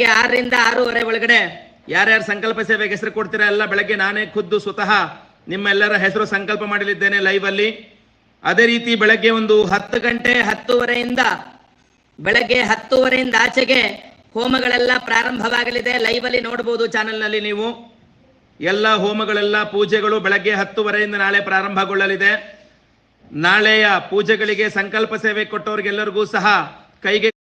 ಆರರಿಂದ ಆರೂವರೆ ಒಳಗಡೆ? ಯಾರ್ಯಾರು ಸಂಕಲ್ಪ ಸೇವೆಗೆ ಹೆಸರು ಕೊಡ್ತೀರಾ ಎಲ್ಲ ಬೆಳಗ್ಗೆ ನಾನೇ ಖುದ್ದು ಸ್ವತಃ ನಿಮ್ಮೆಲ್ಲರ ಹೆಸರು ಸಂಕಲ್ಪ ಮಾಡಲಿದ್ದೇನೆ ಲೈವ್ ಅಲ್ಲಿ. ಅದೇ ರೀತಿ ಬೆಳಗ್ಗೆ ಒಂದು ಹತ್ತು ಗಂಟೆ ಹತ್ತುವರೆಯಿಂದ, ಬೆಳಗ್ಗೆ ಹತ್ತುವರೆಯಿಂದ ಆಚೆಗೆ ಹೋಮಗಳೆಲ್ಲ ಪ್ರಾರಂಭವಾಗಲಿದೆ. ಲೈವ್ ಅಲ್ಲಿ ನೋಡಬಹುದು ಚಾನೆಲ್ನಲ್ಲಿ ನೀವು. ಎಲ್ಲ ಹೋಮಗಳೆಲ್ಲ ಪೂಜೆಗಳು ಬೆಳಗ್ಗೆ ಹತ್ತುವರೆಯಿಂದ ನಾಳೆ ಪ್ರಾರಂಭಗೊಳ್ಳಲಿದೆ. ನಾಳೆಯ ಪೂಜೆಗಳಿಗೆ ಸಂಕಲ್ಪ ಸೇವೆ ಕೊಟ್ಟವರಿಗೆಲ್ಲರಿಗೂ ಸಹ ಕೈಗೆ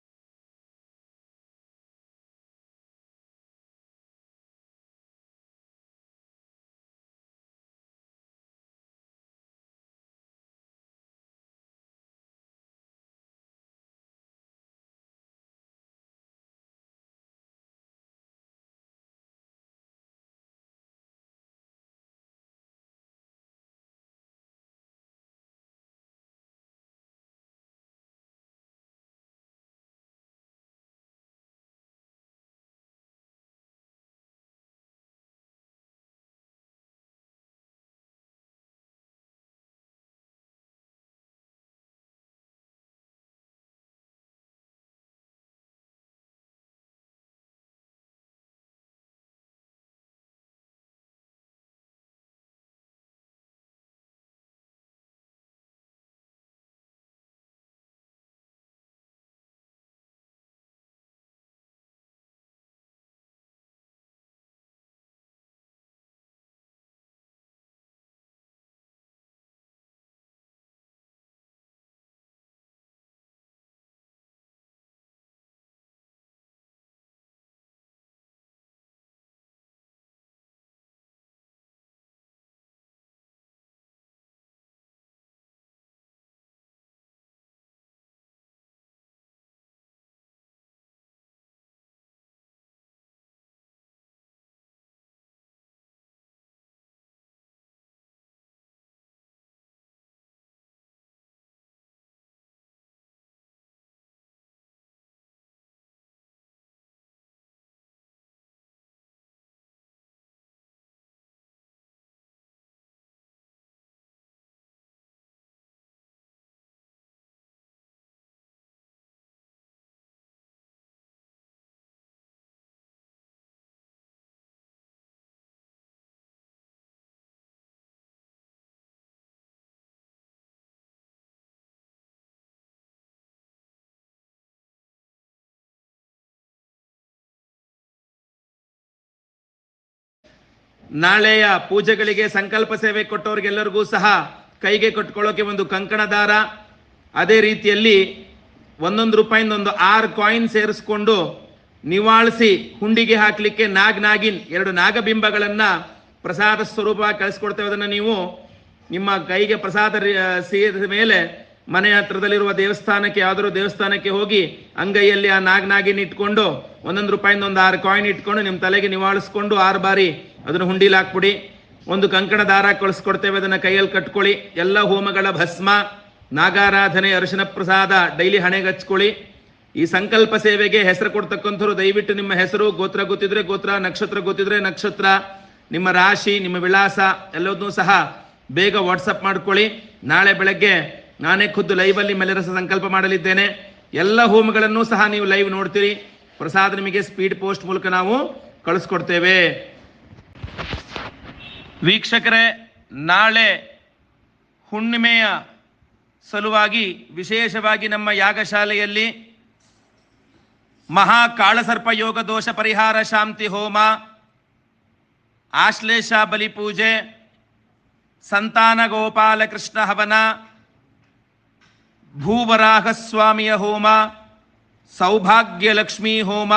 ನಾಳೆಯ ಪೂಜೆಗಳಿಗೆ ಸಂಕಲ್ಪ ಸೇವೆ ಕೊಟ್ಟವ್ರಿಗೆಲ್ಲರಿಗೂ ಸಹ ಕೈಗೆ ಕಟ್ಕೊಳ್ಳೋಕೆ ಒಂದು ಕಂಕಣ ದಾರ. ಅದೇ ರೀತಿಯಲ್ಲಿ ಒಂದೊಂದು ರೂಪಾಯಿಂದ ಒಂದು ಆರು ಕಾಯಿನ್ ಸೇರಿಸ್ಕೊಂಡು ನಿವಾಳಿಸಿ ಹುಂಡಿಗೆ ಹಾಕಲಿಕ್ಕೆ ನಾಗ್ ನಾಗಿನ್ ಎರಡು ನಾಗಬಿಂಬಗಳನ್ನು ಪ್ರಸಾದ ಸ್ವರೂಪ ಕಳಿಸ್ಕೊಡ್ತೇವೆ. ಅದನ್ನು ನೀವು ನಿಮ್ಮ ಕೈಗೆ ಪ್ರಸಾದ ಸೇರಿದ ಮೇಲೆ ಮನೆ ಹತ್ರದಲ್ಲಿರುವ ದೇವಸ್ಥಾನಕ್ಕೆ, ಯಾವ್ದಾದ್ರು ದೇವಸ್ಥಾನಕ್ಕೆ ಹೋಗಿ ಅಂಗೈಯಲ್ಲಿ ಆ ನಾಗ್ ನಾಗಿನ್ ಇಟ್ಕೊಂಡು ಒಂದೊಂದು ರೂಪಾಯಿಂದ ಒಂದು ಆರು ಕಾಯಿನ್ ಇಟ್ಕೊಂಡು ನಿಮ್ಮ ತಲೆಗೆ ನಿವಾಳಿಸ್ಕೊಂಡು ಆರು ಬಾರಿ ಅದನ್ನು ಹುಂಡಿಲಿ ಹಾಕ್ಬಿಡಿ. ಒಂದು ಕಂಕಣ ದಾರ ಕಳಿಸ್ಕೊಡ್ತೇವೆ, ಅದನ್ನು ಕೈಯಲ್ಲಿ ಕಟ್ಕೊಳ್ಳಿ. ಎಲ್ಲ ಹೋಮಗಳ ಭಸ್ಮ, ನಾಗಾರಾಧನೆ, ಅರಿಶಿನ ಪ್ರಸಾದ, ಡೈಲಿ ಹಣೆಗೆ ಹಚ್ಕೊಳ್ಳಿ. ಈ ಸಂಕಲ್ಪ ಸೇವೆಗೆ ಹೆಸರು ಕೊಡ್ತಕ್ಕಂಥವ್ರು, ದಯವಿಟ್ಟು ನಿಮ್ಮ ಹೆಸರು, ಗೋತ್ರ ಗೊತ್ತಿದ್ರೆ ಗೋತ್ರ, ನಕ್ಷತ್ರ ಗೊತ್ತಿದ್ರೆ ನಕ್ಷತ್ರ, ನಿಮ್ಮ ರಾಶಿ, ನಿಮ್ಮ ವಿಳಾಸ, ಎಲ್ಲದನ್ನೂ ಸಹ ಬೇಗ ವಾಟ್ಸಪ್ ಮಾಡ್ಕೊಳ್ಳಿ. ನಾಳೆ ಬೆಳಗ್ಗೆ ನಾನೇ ಖುದ್ದು ಲೈವ್ ಅಲ್ಲಿ ಮೆಲರಸ ಸಂಕಲ್ಪ ಮಾಡಲಿದ್ದೇನೆ. ಎಲ್ಲ ಹೋಮಗಳನ್ನು ಸಹ ನೀವು ಲೈವ್ ನೋಡ್ತೀರಿ. ಪ್ರಸಾದ ನಿಮಗೆ ಸ್ಪೀಡ್ ಪೋಸ್ಟ್ ಮೂಲಕ ನಾವು ಕಳಿಸ್ಕೊಡ್ತೇವೆ. ವೀಕ್ಷಕರೇ, ನಾಳೆ ಹುಣ್ಣಿಮೆಯ ಸಲುವಾಗಿ, ವಿಶೇಷವಾಗಿ ನಮ್ಮ ಯಾಗಶಾಲೆಯಲ್ಲಿ ಮಹಾ ಕಾಳಸರ್ಪ ಯೋಗ ದೋಷ ಪರಿಹಾರ ಶಾಂತಿ ಹೋಮ, ಆಶ್ಲೇಷ ಬಲಿ ಪೂಜೆ, ಸಂತಾನ ಗೋಪಾಲ ಕೃಷ್ಣ ಹವನ, ಭೂವರಾಹ ಸ್ವಾಮಿಯ ಹೋಮ, ಸೌಭಾಗ್ಯ ಲಕ್ಷ್ಮೀ ಹೋಮ,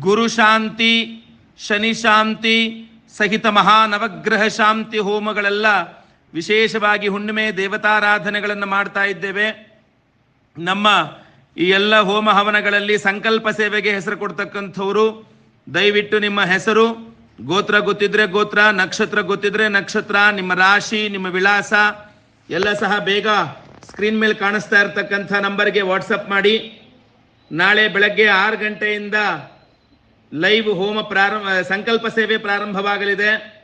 ಗುರು ಶಾಂತಿ, ಶನಿ ಶಾಂತಿ ಸಹಿತ ಮಹಾ ನವಗ್ರಹ ಶಾಂತಿ ಹೋಮಗಳೆಲ್ಲ ವಿಶೇಷವಾಗಿ ಹುಣ್ಣಿಮೆ ದೇವತಾರಾಧನೆಗಳನ್ನು ಮಾಡ್ತಾ ಇದ್ದೇವೆ. ನಮ್ಮ ಈ ಎಲ್ಲ ಹೋಮ ಹವನಗಳಲ್ಲಿ ಸಂಕಲ್ಪ ಸೇವೆಗೆ ಹೆಸರು ಕೊಡ್ತಕ್ಕಂಥವರು. ದಯವಿಟ್ಟು ನಿಮ್ಮ ಹೆಸರು, ಗೋತ್ರ ಗೊತ್ತಿದ್ರೆ ಗೋತ್ರ, ನಕ್ಷತ್ರ ಗೊತ್ತಿದ್ರೆ ನಕ್ಷತ್ರ, ನಿಮ್ಮ ರಾಶಿ, ನಿಮ್ಮ ವಿಳಾಸ, ಎಲ್ಲ ಸಹ ಬೇಗ ಸ್ಕ್ರೀನ್ ಮೇಲೆ ಕಾಣಿಸ್ತಾ ಇರತಕ್ಕಂಥ ನಂಬರ್ಗೆ ವಾಟ್ಸಪ್ ಮಾಡಿ. ನಾಳೆ ಬೆಳಗ್ಗೆ ಆರು ಗಂಟೆಯಿಂದ ಲೈವ್ ಹೋಮ ಪ್ರಾರಂಭ, ಸಂಕಲ್ಪ ಸೇವೆ ಪ್ರಾರಂಭವಾಗಲಿದೆ.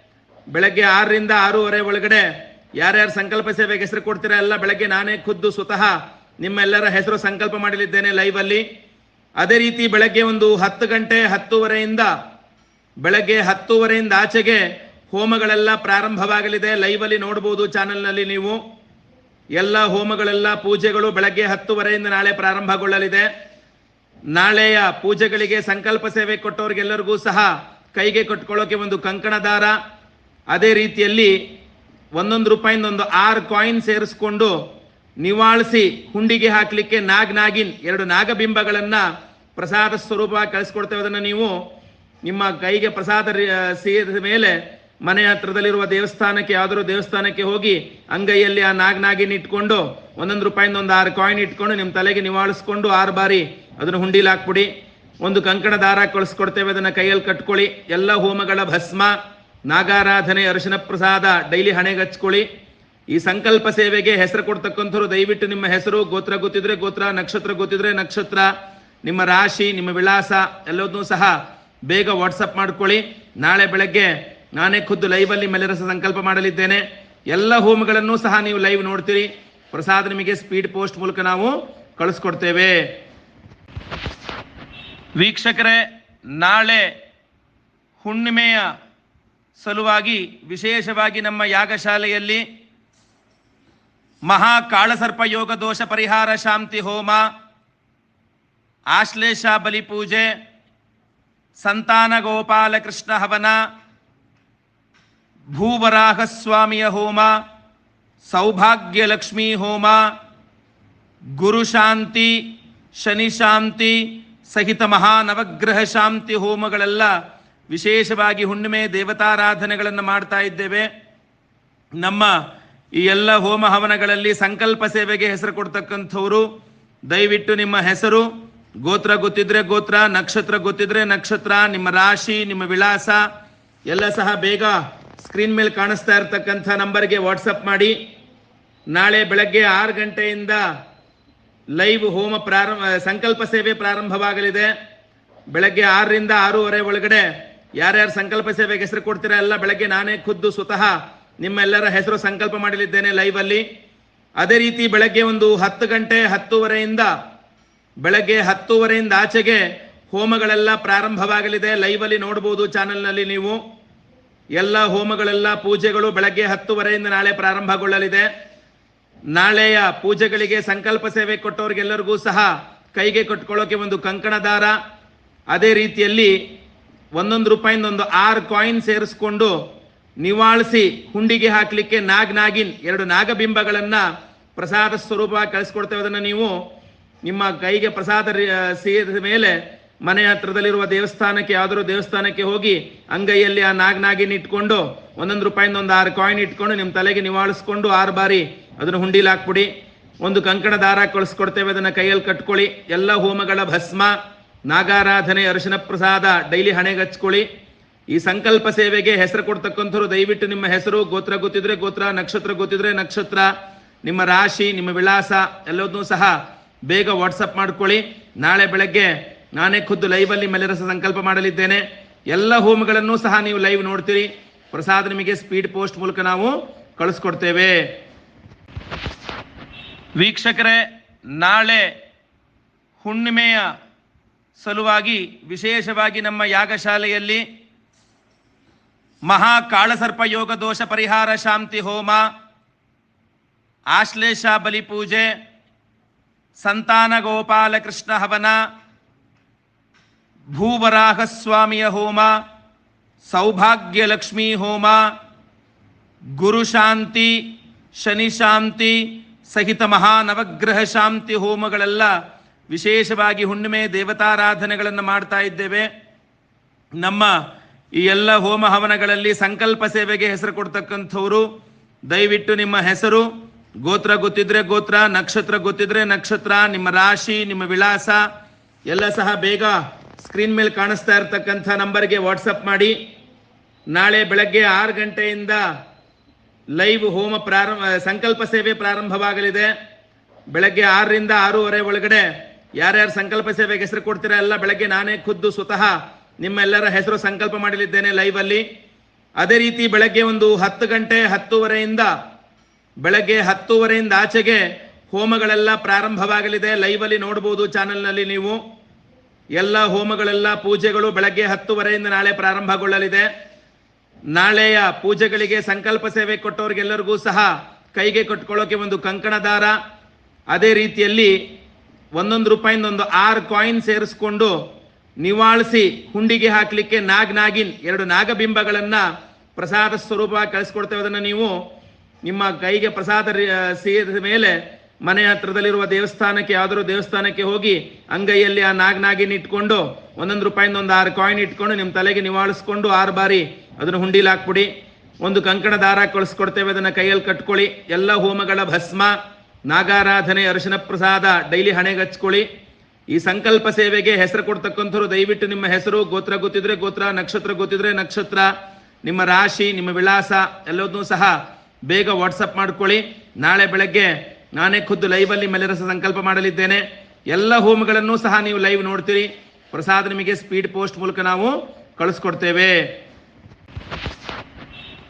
ಬೆಳಗ್ಗೆ ಆರರಿಂದ ಆರೂವರೆ ಒಳಗಡೆ ಯಾರ್ಯಾರು ಸಂಕಲ್ಪ ಸೇವೆಗೆ ಹೆಸರು ಕೊಡ್ತೀರಾ ಎಲ್ಲ ಬೆಳಗ್ಗೆ ನಾನೇ ಖುದ್ದು ಸ್ವತಃ ನಿಮ್ಮೆಲ್ಲರ ಹೆಸರು ಸಂಕಲ್ಪ ಮಾಡಲಿದ್ದೇನೆ ಲೈವ್ ಅಲ್ಲಿ. ಅದೇ ರೀತಿ ಬೆಳಗ್ಗೆ ಒಂದು ಹತ್ತು ಗಂಟೆ ಹತ್ತುವರೆಯಿಂದ, ಬೆಳಗ್ಗೆ ಹತ್ತುವರೆಯಿಂದ ಆಚೆಗೆ ಹೋಮಗಳೆಲ್ಲ ಪ್ರಾರಂಭವಾಗಲಿದೆ. ಲೈವ್ ಅಲ್ಲಿ ನೋಡಬಹುದು ಚಾನೆಲ್ನಲ್ಲಿ ನೀವು. ಎಲ್ಲ ಹೋಮಗಳೆಲ್ಲ ಪೂಜೆಗಳು ಬೆಳಗ್ಗೆ ಹತ್ತುವರೆಯಿಂದ ನಾಳೆ ಪ್ರಾರಂಭಗೊಳ್ಳಲಿದೆ. ನಾಳೆಯ ಪೂಜೆಗಳಿಗೆ ಸಂಕಲ್ಪ ಸೇವೆ ಕೊಟ್ಟವ್ರಿಗೆಲ್ಲರಿಗೂ ಸಹ ಕೈಗೆ ಕಟ್ಕೊಳ್ಳೋಕೆ ಒಂದು ಕಂಕಣ ದಾರ. ಅದೇ ರೀತಿಯಲ್ಲಿ ಒಂದೊಂದು ರೂಪಾಯಿಂದ ಒಂದು ಆರು ಕಾಯಿನ್ ಸೇರಿಸ್ಕೊಂಡು ನಿವಾಳಿಸಿ ಹುಂಡಿಗೆ ಹಾಕಲಿಕ್ಕೆ ನಾಗ್ ನಾಗಿನ್ ಎರಡು ನಾಗಬಿಂಬಗಳನ್ನು ಪ್ರಸಾದ ಸ್ವರೂಪ ಕಳಿಸ್ಕೊಡ್ತೇವೆ. ಅದನ್ನು ನೀವು ನಿಮ್ಮ ಕೈಗೆ ಪ್ರಸಾದ ಸೇರಿದ ಮೇಲೆ ಮನೆ ಹತ್ರದಲ್ಲಿರುವ ದೇವಸ್ಥಾನಕ್ಕೆ, ಯಾವ್ದಾದ್ರು ದೇವಸ್ಥಾನಕ್ಕೆ ಹೋಗಿ ಅಂಗೈಯಲ್ಲಿ ಆ ನಾಗ್ ನಾಗಿನ್ ಇಟ್ಕೊಂಡು ಒಂದೊಂದು ರೂಪಾಯಿಂದ ಒಂದು ಆರು ಕಾಯಿನ್ ಇಟ್ಕೊಂಡು ನಿಮ್ಮ ತಲೆಗೆ ನಿವಾಳಿಸ್ಕೊಂಡು ಆರು ಬಾರಿ ಅದನ್ನು ಹುಂಡಿಲಿ ಹಾಕ್ಬಿಡಿ. ಒಂದು ಕಂಕಣ ದಾರ ಕಳಿಸ್ಕೊಡ್ತೇವೆ, ಅದನ್ನು ಕೈಯಲ್ಲಿ ಕಟ್ಕೊಳ್ಳಿ. ಎಲ್ಲ ಹೋಮಗಳ ಭಸ್ಮ, ನಾಗಾರಾಧನೆ, ಅರಿಶಿನ ಪ್ರಸಾದ, ಡೈಲಿ ಹಣೆಗೆ ಹಚ್ಕೊಳ್ಳಿ. ಈ ಸಂಕಲ್ಪ ಸೇವೆಗೆ ಹೆಸರು ಕೊಡ್ತಕ್ಕಂಥವ್ರು, ದಯವಿಟ್ಟು ನಿಮ್ಮ ಹೆಸರು, ಗೋತ್ರ ಗೊತ್ತಿದ್ರೆ ಗೋತ್ರ, ನಕ್ಷತ್ರ ಗೊತ್ತಿದ್ರೆ ನಕ್ಷತ್ರ, ನಿಮ್ಮ ರಾಶಿ, ನಿಮ್ಮ ವಿಳಾಸ, ಎಲ್ಲದನ್ನೂ ಸಹ ಬೇಗ ವಾಟ್ಸಪ್ ಮಾಡ್ಕೊಳ್ಳಿ. ನಾಳೆ ಬೆಳಗ್ಗೆ ನಾನೇ ಖುದ್ದು ಲೈವಲ್ಲಿ ಮಲೆರಸ ಸಂಕಲ್ಪ ಮಾಡಲಿದ್ದೇನೆ. ಎಲ್ಲ ಹೋಮಗಳನ್ನು ಸಹ ನೀವು ಲೈವ್ ನೋಡ್ತೀರಿ. ಪ್ರಸಾದ ನಿಮಗೆ ಸ್ಪೀಡ್ ಪೋಸ್ಟ್ ಮೂಲಕ ನಾವು ಕಳಿಸ್ಕೊಡ್ತೇವೆ. ವೀಕ್ಷಕರೇ, ನಾಳೆ ಹುಣ್ಣಿಮೆಯ ಸಲುವಾಗಿ, ವಿಶೇಷವಾಗಿ ನಮ್ಮ ಯಾಗಶಾಲೆಯಲ್ಲಿ ಮಹಾ ಕಾಳಸರ್ಪ ಯೋಗ ದೋಷ ಪರಿಹಾರ ಶಾಂತಿ ಹೋಮ, ಆಶ್ಲೇಷ ಬಲಿಪೂಜೆ ಸಂತಾನ ಗೋಪಾಲ ಕೃಷ್ಣ ಹವನ ಭೂವರಾಹ ಸ್ವಾಮಿಯ ಹೋಮ, ಸೌಭಾಗ್ಯ ಲಕ್ಷ್ಮೀ ಹೋಮ, ಗುರು ಶಾಂತಿ, ಶನಿ ಶಾಂತಿ ಸಹಿತ ಮಹಾ ನವಗ್ರಹ ಶಾಂತಿ ಹೋಮಗಳೆಲ್ಲ ವಿಶೇಷವಾಗಿ ಹುಣ್ಣಿಮೆ ದೇವತಾರಾಧನೆಗಳನ್ನು ಮಾಡ್ತಾ ಇದ್ದೇವೆ. ನಮ್ಮ ಈ ಎಲ್ಲ ಹೋಮ ಹವನಗಳಲ್ಲಿ ಸಂಕಲ್ಪ ಸೇವೆಗೆ ಹೆಸರು ಕೊಡ್ತಕ್ಕಂಥವರು. ದಯವಿಟ್ಟು ನಿಮ್ಮ ಹೆಸರು, ಗೋತ್ರ ಗೊತ್ತಿದ್ರೆ ಗೋತ್ರ, ನಕ್ಷತ್ರ ಗೊತ್ತಿದ್ರೆ ನಕ್ಷತ್ರ, ನಿಮ್ಮ ರಾಶಿ, ನಿಮ್ಮ ವಿಳಾಸ, ಎಲ್ಲ ಸಹ ಬೇಗ ಸ್ಕ್ರೀನ್ ಮೇಲೆ ಕಾಣಿಸ್ತಾ ಇರತಕ್ಕಂಥ ನಂಬರ್ಗೆ ವಾಟ್ಸಪ್ ಮಾಡಿ. ನಾಳೆ ಬೆಳಗ್ಗೆ ಆರು ಗಂಟೆಯಿಂದ ಲೈವ್ ಹೋಮ ಪ್ರಾರಂಭ, ಸಂಕಲ್ಪ ಸೇವೆ ಪ್ರಾರಂಭವಾಗಲಿದೆ. ಬೆಳಗ್ಗೆ ಆರರಿಂದ ಆರೂವರೆ ಒಳಗಡೆ ಯಾರ್ಯಾರು ಸಂಕಲ್ಪ ಸೇವೆಗೆ ಹೆಸರು ಕೊಡ್ತೀರಾ ಎಲ್ಲ ಬೆಳಗ್ಗೆ ನಾನೇ ಖುದ್ದು ಸ್ವತಃ ನಿಮ್ಮೆಲ್ಲರ ಹೆಸರು ಸಂಕಲ್ಪ ಮಾಡಲಿದ್ದೇನೆ ಲೈವ್ ಅಲ್ಲಿ. ಅದೇ ರೀತಿ ಬೆಳಗ್ಗೆ ಒಂದು ಹತ್ತು ಗಂಟೆ ಹತ್ತುವರೆಯಿಂದ, ಬೆಳಗ್ಗೆ ಹತ್ತುವರೆಯಿಂದ ಆಚೆಗೆ ಹೋಮಗಳೆಲ್ಲ ಪ್ರಾರಂಭವಾಗಲಿದೆ. ಲೈವ್ ಅಲ್ಲಿ ನೋಡಬಹುದು ಚಾನೆಲ್ನಲ್ಲಿ ನೀವು. ಎಲ್ಲ ಹೋಮಗಳೆಲ್ಲ ಪೂಜೆಗಳು ಬೆಳಗ್ಗೆ ಹತ್ತುವರೆಯಿಂದ ನಾಳೆ ಪ್ರಾರಂಭಗೊಳ್ಳಲಿದೆ. ನಾಳೆಯ ಪೂಜೆಗಳಿಗೆ ಸಂಕಲ್ಪ ಸೇವೆ ಕೊಟ್ಟವ್ರಿಗೆಲ್ಲರಿಗೂ ಸಹ ಕೈಗೆ ಕಟ್ಕೊಳ್ಳೋಕೆ ಒಂದು ಕಂಕಣ ದಾರ. ಅದೇ ರೀತಿಯಲ್ಲಿ ಒಂದೊಂದು ರೂಪಾಯಿಂದ ಒಂದು ಆರು ಕಾಯಿನ್ ಸೇರಿಸ್ಕೊಂಡು ನಿವಾಳಿಸಿ ಹುಂಡಿಗೆ ಹಾಕಲಿಕ್ಕೆ ನಾಗ್ ನಾಗಿನ್ ಎರಡು ನಾಗಬಿಂಬಗಳನ್ನು ಪ್ರಸಾದ ಸ್ವರೂಪ ಕಳಿಸ್ಕೊಡ್ತೇವೆ. ಅದನ್ನು ನೀವು ನಿಮ್ಮ ಕೈಗೆ ಪ್ರಸಾದ ಸೇರಿದ ಮೇಲೆ ಮನೆ ಹತ್ರದಲ್ಲಿರುವ ದೇವಸ್ಥಾನಕ್ಕೆ, ಯಾವ್ದಾದ್ರು ದೇವಸ್ಥಾನಕ್ಕೆ ಹೋಗಿ ಅಂಗೈಯಲ್ಲಿ ಆ ನಾಗ್ ನಾಗಿನ್ ಇಟ್ಕೊಂಡು ಒಂದೊಂದು ರೂಪಾಯಿಂದ ಒಂದು ಆರು ಕಾಯಿನ್ ಇಟ್ಕೊಂಡು ನಿಮ್ಮ ತಲೆಗೆ ನಿವಾಳಿಸ್ಕೊಂಡು ಆರು ಬಾರಿ ಅದನ್ನು ಹುಂಡಿಲಿ ಹಾಕ್ಬಿಡಿ. ಒಂದು ಕಂಕಣ ದಾರ ಕಳಿಸ್ಕೊಡ್ತೇವೆ, ಅದನ್ನು ಕೈಯಲ್ಲಿ ಕಟ್ಕೊಳ್ಳಿ. ಎಲ್ಲ ಹೋಮಗಳ ಭಸ್ಮ, ನಾಗಾರಾಧನೆ, ಅರಿಶಿನ ಪ್ರಸಾದ, ಡೈಲಿ ಹಣೆಗೆ ಹಚ್ಕೊಳ್ಳಿ. ಈ ಸಂಕಲ್ಪ ಸೇವೆಗೆ ಹೆಸರು ಕೊಡ್ತಕ್ಕಂಥವ್ರು, ದಯವಿಟ್ಟು ನಿಮ್ಮ ಹೆಸರು, ಗೋತ್ರ ಗೊತ್ತಿದ್ರೆ ಗೋತ್ರ, ನಕ್ಷತ್ರ ಗೊತ್ತಿದ್ರೆ ನಕ್ಷತ್ರ, ನಿಮ್ಮ ರಾಶಿ, ನಿಮ್ಮ ವಿಳಾಸ, ಎಲ್ಲದನ್ನೂ ಸಹ ಬೇಗ ವಾಟ್ಸಪ್ ಮಾಡ್ಕೊಳ್ಳಿ. ನಾಳೆ ಬೆಳಗ್ಗೆ ನಾನೇ ಖುದ್ದು ಲೈವ್ ಅಲ್ಲಿ ಸಂಕಲ್ಪ ಮಾಡಲಿದ್ದೇನೆ. ಎಲ್ಲ ಹೋಮಗಳನ್ನು ಸಹ ನೀವು ಲೈವ್ ನೋಡ್ತೀರಿ. ಪ್ರಸಾದ ನಿಮಗೆ ಸ್ಪೀಡ್ ಪೋಸ್ಟ್ ಮೂಲಕ ನಾವು ಕಳಿಸ್ಕೊಡ್ತೇವೆ. ವೀಕ್ಷಕರೇ, ನಾಳೆ ಹುಣ್ಣಿಮೆಯ ಸಲುವಾಗಿ, ವಿಶೇಷವಾಗಿ ನಮ್ಮ ಯಾಗಶಾಲೆಯಲ್ಲಿ ಮಹಾ ಕಾಳಸರ್ಪ ಯೋಗ ದೋಷ ಪರಿಹಾರ ಶಾಂತಿ ಹೋಮ, ಆಶ್ಲೇಷ ಬಲಿ ಪೂಜೆ, ಸಂತಾನ ಗೋಪಾಲ ಕೃಷ್ಣ ಹವನ, ಭೂವರಾಹ ಸ್ವಾಮಿಯ ಹೋಮ, ಸೌಭಾಗ್ಯ ಲಕ್ಷ್ಮೀ ಹೋಮ, ಗುರು ಶಾಂತಿ, ಶನಿ ಶಾಂತಿ ಸಹಿತ ಮಹಾ ನವಗ್ರಹ ಶಾಂತಿ ಹೋಮಗಳೆಲ್ಲ ವಿಶೇಷವಾಗಿ ಹುಣ್ಣಿಮೆ ದೇವತಾರಾಧನೆಗಳನ್ನು ಮಾಡ್ತಾ ಇದ್ದೇವೆ. ನಮ್ಮ ಈ ಎಲ್ಲ ಹೋಮ ಹವನಗಳಲ್ಲಿ ಸಂಕಲ್ಪ ಸೇವೆಗೆ ಹೆಸರು ಕೊಡ್ತಕ್ಕಂಥವ್ರು. ದಯವಿಟ್ಟು ನಿಮ್ಮ ಹೆಸರು, ಗೋತ್ರ ಗೊತ್ತಿದ್ರೆ ಗೋತ್ರ, ನಕ್ಷತ್ರ ಗೊತ್ತಿದ್ರೆ ನಕ್ಷತ್ರ, ನಿಮ್ಮ ರಾಶಿ, ನಿಮ್ಮ ವಿಳಾಸ, ಎಲ್ಲ ಸಹ ಬೇಗ ಸ್ಕ್ರೀನ್ ಮೇಲೆ ಕಾಣಿಸ್ತಾ ಇರತಕ್ಕಂಥ ನಂಬರ್ಗೆ ವಾಟ್ಸಪ್ ಮಾಡಿ. ನಾಳೆ ಬೆಳಗ್ಗೆ ಆರು ಗಂಟೆಯಿಂದ ಲೈವ್ ಹೋಮ ಪ್ರಾರಂಭ, ಸಂಕಲ್ಪ ಸೇವೆ ಪ್ರಾರಂಭವಾಗಲಿದೆ. ಬೆಳಗ್ಗೆ ಆರರಿಂದ ಆರೂವರೆ ಒಳಗಡೆ ಯಾರ್ಯಾರು ಸಂಕಲ್ಪ ಸೇವೆಗೆ ಹೆಸರು ಕೊಡ್ತೀರಾ ಎಲ್ಲ ಬೆಳಗ್ಗೆ ನಾನೇ ಖುದ್ದು ಸ್ವತಃ ನಿಮ್ಮೆಲ್ಲರ ಹೆಸರು ಸಂಕಲ್ಪ ಮಾಡಲಿದ್ದೇನೆ ಲೈವ್ ಅಲ್ಲಿ. ಅದೇ ರೀತಿ ಬೆಳಗ್ಗೆ ಒಂದು ಹತ್ತು ಗಂಟೆ ಹತ್ತುವರೆಯಿಂದ, ಬೆಳಗ್ಗೆ ಹತ್ತುವರೆಯಿಂದ ಆಚೆಗೆ ಹೋಮಗಳೆಲ್ಲ ಪ್ರಾರಂಭವಾಗಲಿದೆ. ಲೈವ್ ಅಲ್ಲಿ ನೋಡಬಹುದು ಚಾನೆಲ್ನಲ್ಲಿ ನೀವು. ಎಲ್ಲ ಹೋಮಗಳೆಲ್ಲ ಪೂಜೆಗಳು ಬೆಳಗ್ಗೆ ಹತ್ತುವರೆಯಿಂದ ನಾಳೆ ಪ್ರಾರಂಭಗೊಳ್ಳಲಿದೆ. ನಾಳೆಯ ಪೂಜೆಗಳಿಗೆ ಸಂಕಲ್ಪ ಸೇವೆ ಕೊಟ್ಟವ್ರಿಗೆಲ್ಲರಿಗೂ ಸಹ ಕೈಗೆ ಕಟ್ಕೊಳ್ಳೋಕೆ ಒಂದು ಕಂಕಣ ದಾರ. ಅದೇ ರೀತಿಯಲ್ಲಿ ಒಂದೊಂದು ರೂಪಾಯಿಂದ ಒಂದು ಆರು ಕಾಯಿನ್ ಸೇರಿಸ್ಕೊಂಡು ನಿವಾಳಿಸಿ ಹುಂಡಿಗೆ ಹಾಕಲಿಕ್ಕೆ ನಾಗ್ ನಾಗಿನ್ ಎರಡು ನಾಗಬಿಂಬಗಳನ್ನ ಪ್ರಸಾದ ಸ್ವರೂಪ ಕಳಿಸ್ಕೊಡ್ತೇವೆ. ಅದನ್ನು ನೀವು ನಿಮ್ಮ ಕೈಗೆ ಪ್ರಸಾದ ಸೇರಿದ ಮೇಲೆ ಮನೆ ಹತ್ರದಲ್ಲಿರುವ ದೇವಸ್ಥಾನಕ್ಕೆ ಯಾವ್ದಾದ್ರು ದೇವಸ್ಥಾನಕ್ಕೆ ಹೋಗಿ ಅಂಗೈಯಲ್ಲಿ ಆ ನಾಗನಾಗಿನ ಇಟ್ಕೊಂಡು, ಒಂದೊಂದು ರೂಪಾಯಿಂದ ಒಂದು ಆರು ಕಾಯಿನ್ ಇಟ್ಕೊಂಡು ನಿಮ್ಮ ತಲೆಗೆ ನಿವಾಳಿಸ್ಕೊಂಡು ಆರು ಬಾರಿ ಅದನ್ನು ಹುಂಡಿಲಿ ಹಾಕ್ಬಿಡಿ. ಒಂದು ಕಂಕಣ ದಾರ ಕಳಿಸ್ಕೊಡ್ತೇವೆ, ಅದನ್ನ ಕೈಯಲ್ಲಿ ಕಟ್ಕೊಳ್ಳಿ. ಎಲ್ಲ ಹೋಮಗಳ ಭಸ್ಮ, ನಾಗಾರಾಧನೆ, ಅರಿಶಿನ ಪ್ರಸಾದ, ಡೈಲಿ ಹಣೆಗೆ ಹಚ್ಕೊಳ್ಳಿ. ಈ ಸಂಕಲ್ಪ ಸೇವೆಗೆ ಹೆಸರು ಕೊಡ್ತಕ್ಕಂಥವ್ರು, ದಯವಿಟ್ಟು ನಿಮ್ಮ ಹೆಸರು, ಗೋತ್ರ ಗೊತ್ತಿದ್ರೆ ಗೋತ್ರ, ನಕ್ಷತ್ರ ಗೊತ್ತಿದ್ರೆ ನಕ್ಷತ್ರ, ನಿಮ್ಮ ರಾಶಿ, ನಿಮ್ಮ ವಿಳಾಸ, ಎಲ್ಲದನ್ನೂ ಸಹ ಬೇಗ ವಾಟ್ಸಪ್ ಮಾಡ್ಕೊಳ್ಳಿ. ನಾಳೆ ಬೆಳಗ್ಗೆ ನಾನೇ ಖುದ್ದು ಲೈವಲ್ಲಿ ಮಲೆರಸ ಸಂಕಲ್ಪ ಮಾಡಲಿದ್ದೇನೆ. ಎಲ್ಲ ಹೋಮಗಳನ್ನು ಸಹ ನೀವು ಲೈವ್ ನೋಡ್ತೀರಿ. ಪ್ರಸಾದ ನಿಮಗೆ ಸ್ಪೀಡ್ ಪೋಸ್ಟ್ ಮೂಲಕ ನಾವು ಕಳಿಸ್ಕೊಡ್ತೇವೆ.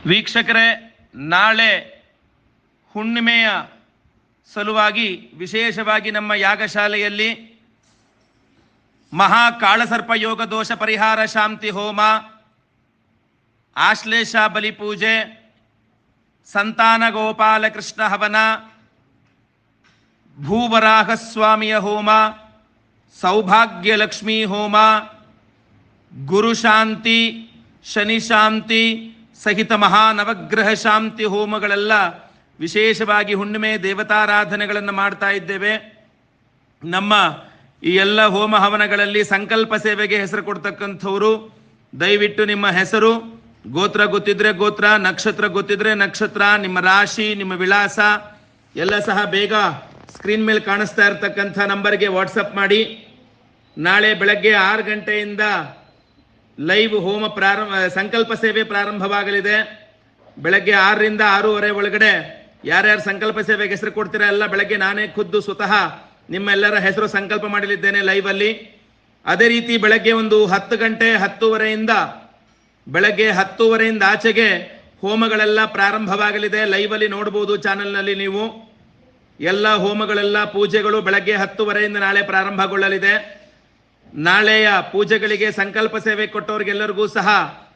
ವೀಕ್ಷಕರೇ, ನಾಳೆ ಹುಣ್ಣಿಮೆಯ ಸಲುವಾಗಿ, ವಿಶೇಷವಾಗಿ ನಮ್ಮ ಯಾಗಶಾಲೆಯಲ್ಲಿ ಮಹಾ ಕಾಳಸರ್ಪ ಯೋಗ ದೋಷ ಪರಿಹಾರ ಶಾಂತಿ ಹೋಮ, ಆಶ್ಲೇಷ ಬಲಿಪೂಜೆ ಸಂತಾನ ಗೋಪಾಲಕೃಷ್ಣ ಹವನ ಭೂವರಾಹ ಸ್ವಾಮಿಯ ಹೋಮ ಸೌಭಾಗ್ಯ ಲಕ್ಷ್ಮೀ ಹೋಮ, ಗುರು ಶಾಂತಿ, ಶನಿ ಶಾಂತಿ, ಸಹಿತ ಮಹಾನವಗ್ರಹ ಶಾಂತಿ ಹೋಮಗಳೆಲ್ಲ ವಿಶೇಷವಾಗಿ ಹುಣ್ಣಿಮೆ ದೇವತಾರಾಧನೆಗಳನ್ನು ಮಾಡ್ತಾ ಇದ್ದೇವೆ. ನಮ್ಮ ಈ ಎಲ್ಲ ಹೋಮ ಹವನಗಳಲ್ಲಿ ಸಂಕಲ್ಪ ಸೇವೆಗೆ ಹೆಸರು ಕೊಡ್ತಕ್ಕಂಥವರು, ದಯವಿಟ್ಟು ನಿಮ್ಮ ಹೆಸರು, ಗೋತ್ರ ಗೊತ್ತಿದ್ರೆ ಗೋತ್ರ, ನಕ್ಷತ್ರ ಗೊತ್ತಿದ್ರೆ ನಕ್ಷತ್ರ, ನಿಮ್ಮ ರಾಶಿ, ನಿಮ್ಮ ವಿಳಾಸ, ಎಲ್ಲ ಸಹ ಬೇಗ ಸ್ಕ್ರೀನ್ ಮೇಲೆ ಕಾಣಿಸ್ತಾ ಇರ್ತಕ್ಕಂಥ ನಂಬರ್ಗೆ ವಾಟ್ಸಪ್ ಮಾಡಿ. ನಾಳೆ ಬೆಳಗ್ಗೆ ಆರು ಗಂಟೆಯಿಂದ ಲೈವ್ ಹೋಮ ಪ್ರಾರಂಭ, ಸಂಕಲ್ಪ ಸೇವೆ ಪ್ರಾರಂಭವಾಗಲಿದೆ. ಬೆಳಗ್ಗೆ ಆರರಿಂದ ಆರೂವರೆ ಒಳಗಡೆ ಯಾರ್ಯಾರು ಸಂಕಲ್ಪ ಸೇವೆಗೆ ಹೆಸರು ಕೊಡ್ತೀರಾ ಎಲ್ಲ ಬೆಳಗ್ಗೆ ನಾನೇ ಖುದ್ದು ಸ್ವತಃ ನಿಮ್ಮೆಲ್ಲರ ಹೆಸರು ಸಂಕಲ್ಪ ಮಾಡಲಿದ್ದೇನೆ ಅಲ್ಲಿ. ಅದೇ ರೀತಿ ಬೆಳಗ್ಗೆ ಒಂದು ಹತ್ತು ಗಂಟೆ, ಹತ್ತುವರೆಯಿಂದ ಬೆಳಗ್ಗೆ ಹತ್ತುವರೆಯಿಂದ ಆಚೆಗೆ ಹೋಮಗಳೆಲ್ಲ ಪ್ರಾರಂಭವಾಗಲಿದೆ. ಲೈವ್ ಅಲ್ಲಿ ನೋಡಬಹುದು ಚಾನೆಲ್ನಲ್ಲಿ ನೀವು. ಎಲ್ಲ ಹೋಮಗಳೆಲ್ಲ ಪೂಜೆಗಳು ಬೆಳಗ್ಗೆ ಹತ್ತುವರೆಯಿಂದ ನಾಳೆ ಪ್ರಾರಂಭಗೊಳ್ಳಲಿದೆ. ನಾಳೆಯ ಪೂಜೆಗಳಿಗೆ ಸಂಕಲ್ಪ ಸೇವೆ ಕೊಟ್ಟವ್ರಿಗೆಲ್ಲರಿಗೂ ಸಹ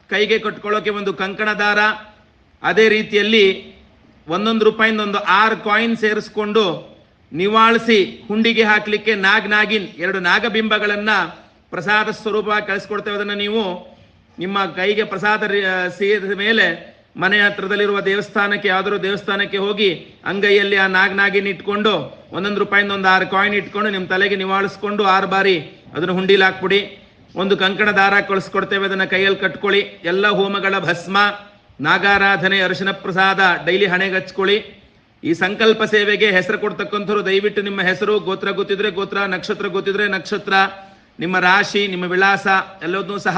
ಕೈಗೆ ಕಟ್ಕೊಳ್ಳೋಕೆ ಒಂದು ಕಂಕಣ ದಾರ. ಅದೇ ರೀತಿಯಲ್ಲಿ ಒಂದೊಂದು ರೂಪಾಯಿಂದ ಒಂದು ಆರು ಕಾಯಿನ್ ಸೇರಿಸ್ಕೊಂಡು ನಿವಾಳಿಸಿ ಹುಂಡಿಗೆ ಹಾಕಲಿಕ್ಕೆ ನಾಗ್ ನಾಗಿನ್ ಎರಡು ನಾಗಬಿಂಬಗಳನ್ನು ಪ್ರಸಾದ ಸ್ವರೂಪ ಕಳಿಸ್ಕೊಡ್ತೇವೆ. ಅದನ್ನು ನೀವು ನಿಮ್ಮ ಕೈಗೆ ಪ್ರಸಾದ ಸೇರಿದ ಮೇಲೆ ಮನೆ ಹತ್ರದಲ್ಲಿರುವ ದೇವಸ್ಥಾನಕ್ಕೆ ಯಾವ್ದಾದ್ರು ದೇವಸ್ಥಾನಕ್ಕೆ ಹೋಗಿ ಅಂಗೈಯಲ್ಲಿ ಆ ನಾಗನಾಗಿನ ಇಟ್ಕೊಂಡು, ಒಂದೊಂದು ರೂಪಾಯಿಂದ ಒಂದು ಆರು ಕಾಯಿನ್ ಇಟ್ಕೊಂಡು ನಿಮ್ಮ ತಲೆಗೆ ನಿವಾಳಿಸ್ಕೊಂಡು ಆರು ಬಾರಿ ಅದನ್ನು ಹುಂಡಿಲಿ ಹಾಕ್ಬಿಡಿ. ಒಂದು ಕಂಕಣ ದಾರ ಕಳಿಸ್ಕೊಡ್ತೇವೆ, ಅದನ್ನ ಕೈಯಲ್ಲಿ ಕಟ್ಕೊಳ್ಳಿ. ಎಲ್ಲ ಹೋಮಗಳ ಭಸ್ಮ, ನಾಗಾರಾಧನೆ, ಅರಿಶಿನ ಪ್ರಸಾದ, ಡೈಲಿ ಹಣೆಗೆ ಹಚ್ಕೊಳ್ಳಿ. ಈ ಸಂಕಲ್ಪ ಸೇವೆಗೆ ಹೆಸರು ಕೊಡ್ತಕ್ಕಂಥವ್ರು, ದಯವಿಟ್ಟು ನಿಮ್ಮ ಹೆಸರು, ಗೋತ್ರ ಗೊತ್ತಿದ್ರೆ ಗೋತ್ರ, ನಕ್ಷತ್ರ ಗೊತ್ತಿದ್ರೆ ನಕ್ಷತ್ರ, ನಿಮ್ಮ ರಾಶಿ, ನಿಮ್ಮ ವಿಳಾಸ, ಎಲ್ಲದನ್ನೂ ಸಹ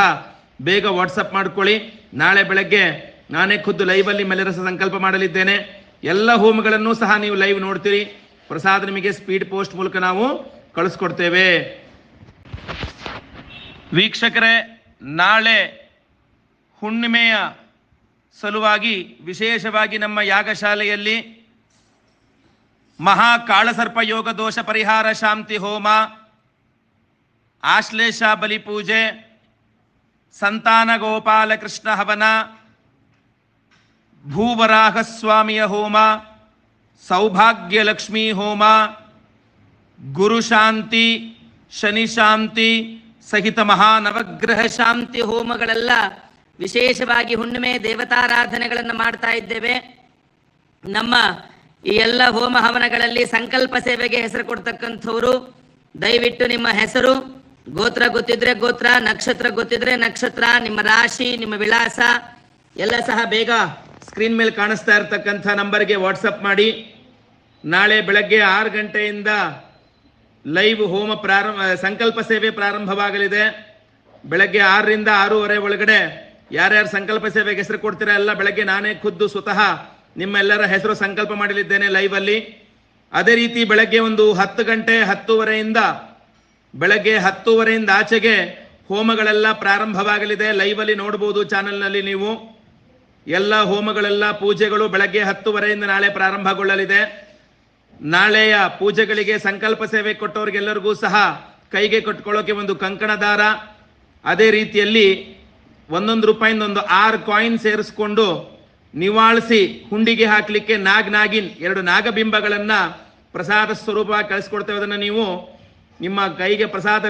ಬೇಗ ವಾಟ್ಸಪ್ ಮಾಡ್ಕೊಳ್ಳಿ. ನಾಳೆ ಬೆಳಗ್ಗೆ ನಾನೇ ಖುದ್ದು ಲೈವಲ್ಲಿ ಮಲೆರಸ ಸಂಕಲ್ಪ ಮಾಡಲಿದ್ದೇನೆ. ಎಲ್ಲ ಹೋಮಗಳನ್ನು ಸಹ ನೀವು ಲೈವ್ ನೋಡ್ತೀರಿ. ಪ್ರಸಾದ ನಿಮಗೆ ಸ್ಪೀಡ್ ಪೋಸ್ಟ್ ಮೂಲಕ ನಾವು ಕಳಿಸ್ಕೊಡ್ತೇವೆ. ವೀಕ್ಷಕರೇ, ನಾಳೆ ಹುಣ್ಣಿಮೆಯ ಸಲುವಾಗಿ, ವಿಶೇಷವಾಗಿ ನಮ್ಮ ಯಾಗಶಾಲೆಯಲ್ಲಿ ಮಹಾ ಕಾಳಸರ್ಪ ಯೋಗ ದೋಷ ಪರಿಹಾರ ಶಾಂತಿ ಹೋಮ, ಆಶ್ಲೇಷ ಬಲಿಪೂಜೆ ಸಂತಾನ ಗೋಪಾಲಕೃಷ್ಣ ಹವನ ಭೂವರಾಹ ಸ್ವಾಮಿಯ ಹೋಮ ಸೌಭಾಗ್ಯ ಲಕ್ಷ್ಮೀ ಹೋಮ, ಗುರು ಶಾಂತಿ, ಶನಿ ಶಾಂತಿ, ಸಹಿತ ಮಹಾನವಗ್ರಹ ಶಾಂತಿ ಹೋಮಗಳೆಲ್ಲ ವಿಶೇಷವಾಗಿ ಹುಣ್ಣಿಮೆ ದೇವತಾರಾಧನೆಗಳನ್ನು ಮಾಡ್ತಾ ಇದ್ದೇವೆ. ನಮ್ಮ ಈ ಎಲ್ಲ ಹೋಮ ಹವನಗಳಲ್ಲಿ ಸಂಕಲ್ಪ ಸೇವೆಗೆ ಹೆಸರು ಕೊಡ್ತಕ್ಕಂಥವರು, ದಯವಿಟ್ಟು ನಿಮ್ಮ ಹೆಸರು, ಗೋತ್ರ ಗೊತ್ತಿದ್ರೆ ಗೋತ್ರ, ನಕ್ಷತ್ರ ಗೊತ್ತಿದ್ರೆ ನಕ್ಷತ್ರ, ನಿಮ್ಮ ರಾಶಿ, ನಿಮ್ಮ ವಿಳಾಸ, ಎಲ್ಲ ಸಹ ಬೇಗ ಸ್ಕ್ರೀನ್ ಮೇಲೆ ಕಾಣಿಸ್ತಾ ಇರ್ತಕ್ಕಂಥ ನಂಬರ್ಗೆ ವಾಟ್ಸಪ್ ಮಾಡಿ. ನಾಳೆ ಬೆಳಗ್ಗೆ ಆರು ಗಂಟೆಯಿಂದ ಲೈವ್ ಹೋಮ ಪ್ರಾರಂಭ, ಸಂಕಲ್ಪ ಸೇವೆ ಪ್ರಾರಂಭವಾಗಲಿದೆ. ಬೆಳಗ್ಗೆ ಆರರಿಂದ ಆರೂವರೆ ಒಳಗಡೆ ಯಾರ್ಯಾರು ಸಂಕಲ್ಪ ಸೇವೆಗೆ ಹೆಸರು ಕೊಡ್ತೀರಾ ಎಲ್ಲ ಬೆಳಗ್ಗೆ ನಾನೇ ಖುದ್ದು ಸ್ವತಃ ನಿಮ್ಮೆಲ್ಲರ ಹೆಸರು ಸಂಕಲ್ಪ ಮಾಡಲಿದ್ದೇನೆ ಅಲ್ಲಿ. ಅದೇ ರೀತಿ ಬೆಳಗ್ಗೆ ಒಂದು ಹತ್ತು ಗಂಟೆ ಹತ್ತೂವರೆಯಿಂದ, ಬೆಳಗ್ಗೆ ಹತ್ತುವರೆಯಿಂದ ಆಚೆಗೆ ಹೋಮಗಳೆಲ್ಲ ಪ್ರಾರಂಭವಾಗಲಿದೆ. ಲೈವ್ ಅಲ್ಲಿ ನೋಡಬಹುದು ಚಾನೆಲ್ನಲ್ಲಿ ನೀವು. ಎಲ್ಲ ಹೋಮಗಳೆಲ್ಲ ಪೂಜೆಗಳು ಬೆಳಗ್ಗೆ ಹತ್ತುವರೆಯಿಂದ ನಾಳೆ ಪ್ರಾರಂಭಗೊಳ್ಳಲಿದೆ. ನಾಳೆಯ ಪೂಜೆಗಳಿಗೆ ಸಂಕಲ್ಪ ಸೇವೆ ಕೊಟ್ಟವರಿಗೆಲ್ಲರಿಗೂ ಸಹ ಕೈಗೆ ಕಟ್ಕೊಳ್ಳೋಕೆ ಒಂದು ಕಂಕಣ ದಾರ. ಅದೇ ರೀತಿಯಲ್ಲಿ ಒಂದೊಂದು ರೂಪಾಯಿಂದ ಒಂದು ಆರು ಕಾಯಿನ್ ಸೇರಿಸ್ಕೊಂಡು ನಿವಾಳಿಸಿ ಹುಂಡಿಗೆ ಹಾಕಲಿಕ್ಕೆ ನಾಗ್ ನಾಗಿನ್ ಎರಡು ನಾಗಬಿಂಬಗಳನ್ನು ಪ್ರಸಾದ ಸ್ವರೂಪ ಕಳಿಸ್ಕೊಡ್ತೇವೆ. ಅದನ್ನು ನೀವು ನಿಮ್ಮ ಕೈಗೆ ಪ್ರಸಾದ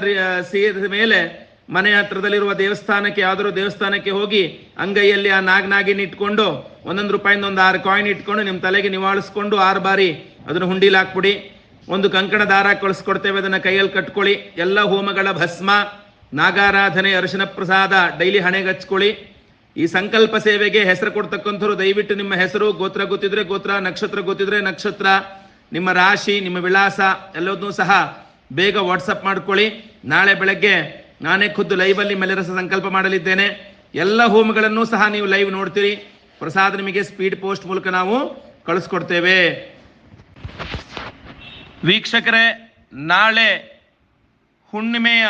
ಸೇರಿದ ಮೇಲೆ ಮನೆ ಹತ್ರದಲ್ಲಿರುವ ದೇವಸ್ಥಾನಕ್ಕೆ, ಯಾವ್ದಾದ್ರು ದೇವಸ್ಥಾನಕ್ಕೆ ಹೋಗಿ ಅಂಗೈಯಲ್ಲಿ ಆ ನಾಗ್ ನಾಗಿನ್ ಇಟ್ಕೊಂಡು, ಒಂದೊಂದು ರೂಪಾಯಿಂದ ಒಂದು ಆರು ಕಾಯಿನ್ ಇಟ್ಕೊಂಡು ನಿಮ್ಮ ತಲೆಗೆ ನಿವಾಳಿಸ್ಕೊಂಡು ಆರು ಬಾರಿ ಅದನ್ನು ಹುಂಡಿಲಿ ಹಾಕ್ಬಿಡಿ. ಒಂದು ಕಂಕಣ ದಾರ ಕಳಿಸ್ಕೊಡ್ತೇವೆ, ಅದನ್ನ ಕೈಯಲ್ಲಿ ಕಟ್ಕೊಳ್ಳಿ. ಎಲ್ಲ ಹೋಮಗಳ ಭಸ್ಮ, ನಾಗಾರಾಧನೆ, ಅರಿಶಿನ ಪ್ರಸಾದ, ಡೈಲಿ ಹಣೆಗೆ ಹಚ್ಕೊಳ್ಳಿ. ಈ ಸಂಕಲ್ಪ ಸೇವೆಗೆ ಹೆಸರು ಕೊಡ್ತಕ್ಕಂಥವ್ರು, ದಯವಿಟ್ಟು ನಿಮ್ಮ ಹೆಸರು, ಗೋತ್ರ ಗೊತ್ತಿದ್ರೆ ಗೋತ್ರ, ನಕ್ಷತ್ರ ಗೊತ್ತಿದ್ರೆ ನಕ್ಷತ್ರ, ನಿಮ್ಮ ರಾಶಿ, ನಿಮ್ಮ ವಿಳಾಸ, ಎಲ್ಲದನ್ನೂ ಸಹ ಬೇಗ ವಾಟ್ಸಪ್ ಮಾಡ್ಕೊಳ್ಳಿ. ನಾಳೆ ಬೆಳಗ್ಗೆ ನಾನೇ ಖುದ್ದು ಲೈವಲ್ಲಿ ಮಲೆರಸ ಸಂಕಲ್ಪ ಮಾಡಲಿದ್ದೇನೆ. ಎಲ್ಲ ಹೋಮಗಳನ್ನು ಸಹ ನೀವು ಲೈವ್ ನೋಡ್ತೀರಿ. ಪ್ರಸಾದ ನಿಮಗೆ ಸ್ಪೀಡ್ ಪೋಸ್ಟ್ ಮೂಲಕ ನಾವು ಕಳಿಸ್ಕೊಡ್ತೇವೆ. ವೀಕ್ಷಕರೇ, ನಾಳೆ ಹುಣ್ಣಿಮೆಯ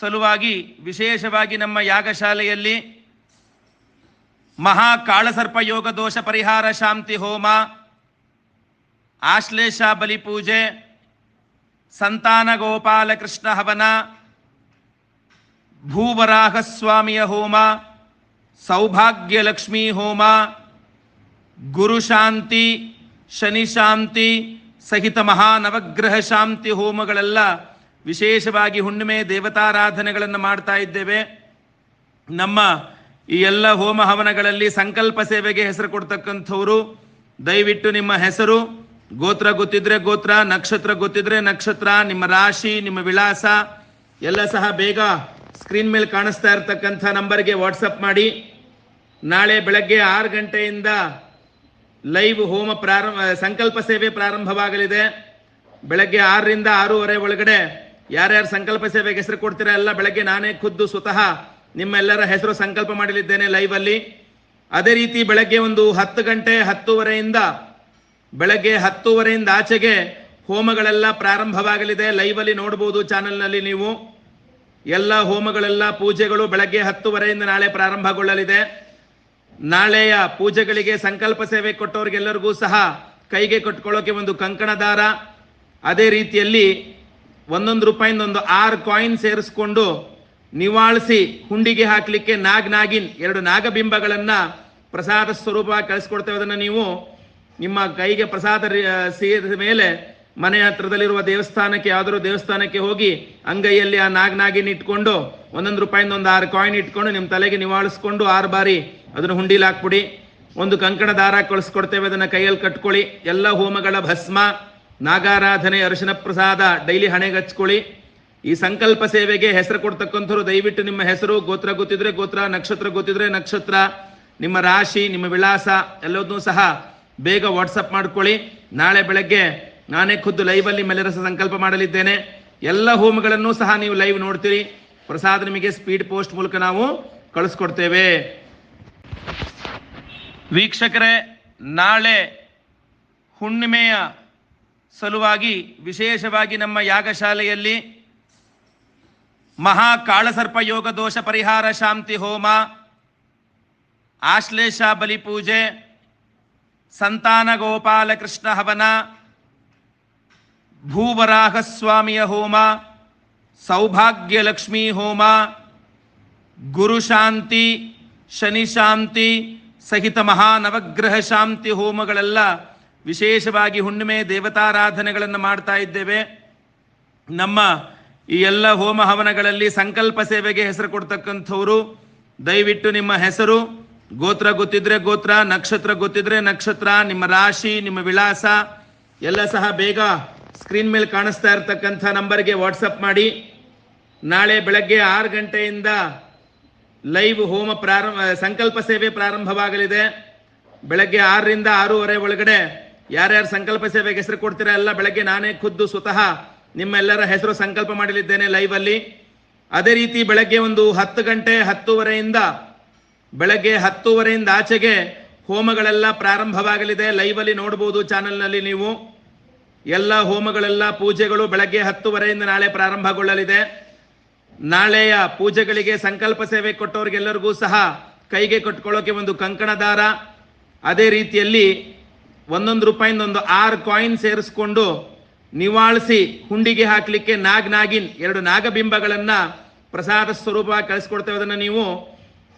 ಸಲುವಾಗಿ, ವಿಶೇಷವಾಗಿ ನಮ್ಮ ಯಾಗಶಾಲೆಯಲ್ಲಿ ಮಹಾ ಕಾಳಸರ್ಪ ಯೋಗ ದೋಷ ಪರಿಹಾರ ಶಾಂತಿ ಹೋಮ, ಆಶ್ಲೇಷ ಬಲಿಪೂಜೆ ಸಂತಾನ ಗೋಪಾಲಕೃಷ್ಣ ಹವನ ಭೂವರಾಹ ಸ್ವಾಮಿಯ ಹೋಮ ಸೌಭಾಗ್ಯ ಲಕ್ಷ್ಮೀ ಹೋಮ, ಗುರು ಶಾಂತಿ, ಶನಿ ಶಾಂತಿ, ಸಹಿತ ಮಹಾನವಗ್ರಹ ಶಾಂತಿ ಹೋಮಗಳೆಲ್ಲ ವಿಶೇಷವಾಗಿ ಹುಣ್ಣಿಮೆ ದೇವತಾರಾಧನೆಗಳನ್ನು ಮಾಡ್ತಾ ಇದ್ದೇವೆ. ನಮ್ಮ ಈ ಎಲ್ಲ ಹೋಮ ಹವನಗಳಲ್ಲಿ ಸಂಕಲ್ಪ ಸೇವೆಗೆ ಹೆಸರು ಕೊಡ್ತಕ್ಕಂಥವರು, ದಯವಿಟ್ಟು ನಿಮ್ಮ ಹೆಸರು, ಗೋತ್ರ ಗೊತ್ತಿದ್ರೆ ಗೋತ್ರ, ನಕ್ಷತ್ರ ಗೊತ್ತಿದ್ರೆ ನಕ್ಷತ್ರ, ನಿಮ್ಮ ರಾಶಿ, ನಿಮ್ಮ ವಿಳಾಸ, ಎಲ್ಲ ಸಹ ಬೇಗ ಸ್ಕ್ರೀನ್ ಮೇಲೆ ಕಾಣಿಸ್ತಾ ಇರ್ತಕ್ಕಂಥ ನಂಬರ್ಗೆ ವಾಟ್ಸಪ್ ಮಾಡಿ. ನಾಳೆ ಬೆಳಗ್ಗೆ ಆರು ಗಂಟೆಯಿಂದ ಲೈವ್ ಹೋಮ ಪ್ರಾರಂಭ, ಸಂಕಲ್ಪ ಸೇವೆ ಪ್ರಾರಂಭವಾಗಲಿದೆ. ಬೆಳಗ್ಗೆ ಆರರಿಂದ ಆರೂವರೆ ಒಳಗಡೆ ಯಾರ್ಯಾರು ಸಂಕಲ್ಪ ಸೇವೆಗೆ ಹೆಸರು ಕೊಡ್ತೀರಾ ಎಲ್ಲ ಬೆಳಗ್ಗೆ ನಾನೇ ಖುದ್ದು ಸ್ವತಃ ನಿಮ್ಮೆಲ್ಲರ ಹೆಸರು ಸಂಕಲ್ಪ ಮಾಡಲಿದ್ದೇನೆ ಅಲ್ಲಿ. ಅದೇ ರೀತಿ ಬೆಳಗ್ಗೆ ಒಂದು ಹತ್ತು ಗಂಟೆ, ಹತ್ತುವರೆಯಿಂದ ಬೆಳಗ್ಗೆ ಹತ್ತುವರೆಯಿಂದ ಆಚೆಗೆ ಹೋಮಗಳೆಲ್ಲ ಪ್ರಾರಂಭವಾಗಲಿದೆ. ಲೈವ್ ಅಲ್ಲಿ ನೋಡಬಹುದು ಚಾನೆಲ್ನಲ್ಲಿ ನೀವು. ಎಲ್ಲ ಹೋಮಗಳೆಲ್ಲ ಪೂಜೆಗಳು ಬೆಳಗ್ಗೆ ಹತ್ತುವರೆಯಿಂದ ನಾಳೆ ಪ್ರಾರಂಭಗೊಳ್ಳಲಿದೆ. ನಾಳೆಯ ಪೂಜೆಗಳಿಗೆ ಸಂಕಲ್ಪ ಸೇವೆ ಕೊಟ್ಟವ್ರಿಗೆಲ್ಲರಿಗೂ ಸಹ ಕೈಗೆ ಕಟ್ಕೊಳ್ಳೋಕೆ ಒಂದು ಕಂಕಣ ದಾರ. ಅದೇ ರೀತಿಯಲ್ಲಿ ಒಂದೊಂದು ರೂಪಾಯಿಂದ ಒಂದು ಆರು ಕಾಯಿನ್ ಸೇರಿಸ್ಕೊಂಡು ನಿವಾಳಿಸಿ ಹುಂಡಿಗೆ ಹಾಕಲಿಕ್ಕೆ ನಾಗ್ ನಾಗಿನ್ ಎರಡು ನಾಗಬಿಂಬಗಳನ್ನು ಪ್ರಸಾದ ಸ್ವರೂಪ ಕಳಿಸ್ಕೊಡ್ತೇವೆ. ಅದನ್ನು ನೀವು ನಿಮ್ಮ ಕೈಗೆ ಪ್ರಸಾದ ಸೇರಿದ ಮೇಲೆ ಮನೆ ಹತ್ರದಲ್ಲಿರುವ ದೇವಸ್ಥಾನಕ್ಕೆ, ಯಾವ್ದಾದ್ರು ದೇವಸ್ಥಾನಕ್ಕೆ ಹೋಗಿ ಅಂಗೈಯಲ್ಲಿ ಆ ನಾಗ್ ನಾಗಿನ್ ಇಟ್ಕೊಂಡು, ಒಂದೊಂದು ರೂಪಾಯಿಂದ ಒಂದು ಆರು ಕಾಯಿನ್ ಇಟ್ಕೊಂಡು ನಿಮ್ಮ ತಲೆಗೆ ನಿವಾಳಿಸ್ಕೊಂಡು ಆರು ಬಾರಿ ಅದನ್ನು ಹುಂಡಿಲಿ ಹಾಕ್ಬಿಡಿ. ಒಂದು ಕಂಕಣ ದಾರ ಕಳಿಸ್ಕೊಡ್ತೇವೆ, ಅದನ್ನ ಕೈಯಲ್ಲಿ ಕಟ್ಕೊಳ್ಳಿ. ಎಲ್ಲ ಹೋಮಗಳ ಭಸ್ಮ, ನಾಗಾರಾಧನೆ, ಅರಿಶಿನ ಪ್ರಸಾದ, ಡೈಲಿ ಹಣೆಗೆ ಹಚ್ಕೊಳ್ಳಿ. ಈ ಸಂಕಲ್ಪ ಸೇವೆಗೆ ಹೆಸರು ಕೊಡ್ತಕ್ಕಂಥವ್ರು, ದಯವಿಟ್ಟು ನಿಮ್ಮ ಹೆಸರು, ಗೋತ್ರ ಗೊತ್ತಿದ್ರೆ ಗೋತ್ರ, ನಕ್ಷತ್ರ ಗೊತ್ತಿದ್ರೆ ನಕ್ಷತ್ರ, ನಿಮ್ಮ ರಾಶಿ, ನಿಮ್ಮ ವಿಳಾಸ, ಎಲ್ಲದನ್ನೂ ಸಹ ಬೇಗ ವಾಟ್ಸಪ್ ಮಾಡ್ಕೊಳ್ಳಿ. ನಾಳೆ ಬೆಳಗ್ಗೆ ನಾನೇ ಖುದ್ದು ಲೈವಲ್ಲಿ ಮಲೆರಸ ಸಂಕಲ್ಪ ಮಾಡಲಿದ್ದೇನೆ. ಎಲ್ಲ ಹೋಮಗಳನ್ನು ಸಹ ನೀವು ಲೈವ್ ನೋಡ್ತೀರಿ. ಪ್ರಸಾದ ನಿಮಗೆ ಸ್ಪೀಡ್ ಪೋಸ್ಟ್ ಮೂಲಕ ನಾವು ಕಳಿಸ್ಕೊಡ್ತೇವೆ. ವೀಕ್ಷಕರೇ, ನಾಳೆ ಹುಣ್ಣಿಮೆಯ ಸಲುವಾಗಿ, ವಿಶೇಷವಾಗಿ ನಮ್ಮ ಯಾಗಶಾಲೆಯಲ್ಲಿ ಮಹಾ ಕಾಳಸರ್ಪ ಯೋಗ ದೋಷ ಪರಿಹಾರ ಶಾಂತಿ ಹೋಮ, ಆಶ್ಲೇಷ ಬಲಿಪೂಜೆ ಸಂತಾನ ಗೋಪಾಲಕೃಷ್ಣ ಹವನ ಭೂವರಾಹ ಸ್ವಾಮಿಯ ಹೋಮ ಸೌಭಾಗ್ಯ ಲಕ್ಷ್ಮೀ ಹೋಮ, ಗುರು ಶಾಂತಿ, ಶನಿ ಶಾಂತಿ, ಸಹಿತ ಮಹಾನವಗ್ರಹ ಶಾಂತಿ ಹೋಮಗಳೆಲ್ಲ ವಿಶೇಷವಾಗಿ ಹುಣ್ಣಿಮೆ ದೇವತಾರಾಧನೆಗಳನ್ನು ಮಾಡ್ತಾ ಇದ್ದೇವೆ. ನಮ್ಮ ಈ ಎಲ್ಲ ಹೋಮ ಹವನಗಳಲ್ಲಿ ಸಂಕಲ್ಪ ಸೇವೆಗೆ ಹೆಸರು ಕೊಡ್ತಕ್ಕಂಥವರು, ದಯವಿಟ್ಟು ನಿಮ್ಮ ಹೆಸರು, ಗೋತ್ರ ಗೊತ್ತಿದ್ರೆ ಗೋತ್ರ, ನಕ್ಷತ್ರ ಗೊತ್ತಿದ್ರೆ ನಕ್ಷತ್ರ, ನಿಮ್ಮ ರಾಶಿ, ನಿಮ್ಮ ವಿಳಾಸ, ಎಲ್ಲ ಸಹ ಬೇಗ ಸ್ಕ್ರೀನ್ ಮೇಲೆ ಕಾಣಿಸ್ತಾ ಇರ್ತಕ್ಕಂಥ ನಂಬರ್ಗೆ ವಾಟ್ಸಪ್ ಮಾಡಿ. ನಾಳೆ ಬೆಳಗ್ಗೆ ಆರು ಗಂಟೆಯಿಂದ ಲೈವ್ ಹೋಮ ಪ್ರಾರಂಭ, ಸಂಕಲ್ಪ ಸೇವೆ ಪ್ರಾರಂಭವಾಗಲಿದೆ. ಬೆಳಗ್ಗೆ ಆರರಿಂದ ಆರೂವರೆ ಒಳಗಡೆ ಯಾರ್ಯಾರು ಸಂಕಲ್ಪ ಸೇವೆಗೆ ಹೆಸರು ಕೊಡ್ತೀರಾ ಎಲ್ಲ ಬೆಳಗ್ಗೆ ನಾನೇ ಖುದ್ದು ಸ್ವತಃ ನಿಮ್ಮೆಲ್ಲರ ಹೆಸರು ಸಂಕಲ್ಪ ಮಾಡಲಿದ್ದೇನೆ ಅಲ್ಲಿ. ಅದೇ ರೀತಿ ಬೆಳಗ್ಗೆ ಒಂದು ಹತ್ತು ಗಂಟೆ, ಹತ್ತೂವರೆಯಿಂದ ಬೆಳಗ್ಗೆ ಹತ್ತೂವರೆಯಿಂದ ಆಚೆಗೆ ಹೋಮಗಳೆಲ್ಲ ಪ್ರಾರಂಭವಾಗಲಿದೆ. ಲೈವ್ ಅಲ್ಲಿ ನೋಡಬಹುದು ಚಾನೆಲ್ನಲ್ಲಿ ನೀವು. ಎಲ್ಲ ಹೋಮಗಳೆಲ್ಲ ಪೂಜೆಗಳು ಬೆಳಗ್ಗೆ ಹತ್ತುವರೆಯಿಂದ ನಾಳೆ ಪ್ರಾರಂಭಗೊಳ್ಳಲಿದೆ. ನಾಳೆಯ ಪೂಜೆಗಳಿಗೆ ಸಂಕಲ್ಪ ಸೇವೆ ಕೊಟ್ಟವ್ರಿಗೆಲ್ಲರಿಗೂ ಸಹ ಕೈಗೆ ಕಟ್ಕೊಳ್ಳೋಕೆ ಒಂದು ಕಂಕಣ ದಾರ. ಅದೇ ರೀತಿಯಲ್ಲಿ ಒಂದೊಂದು ರೂಪಾಯಿಂದ ಒಂದು ಆರು ಕಾಯಿನ್ ಸೇರಿಸ್ಕೊಂಡು ನಿವಾಳಿಸಿ ಹುಂಡಿಗೆ ಹಾಕಲಿಕ್ಕೆ ನಾಗ್ ನಾಗಿನ್ ಎರಡು ನಾಗಬಿಂಬಗಳನ್ನು ಪ್ರಸಾದ ಸ್ವರೂಪ ಕಳಿಸ್ಕೊಡ್ತೇವೆ. ಅದನ್ನ ನೀವು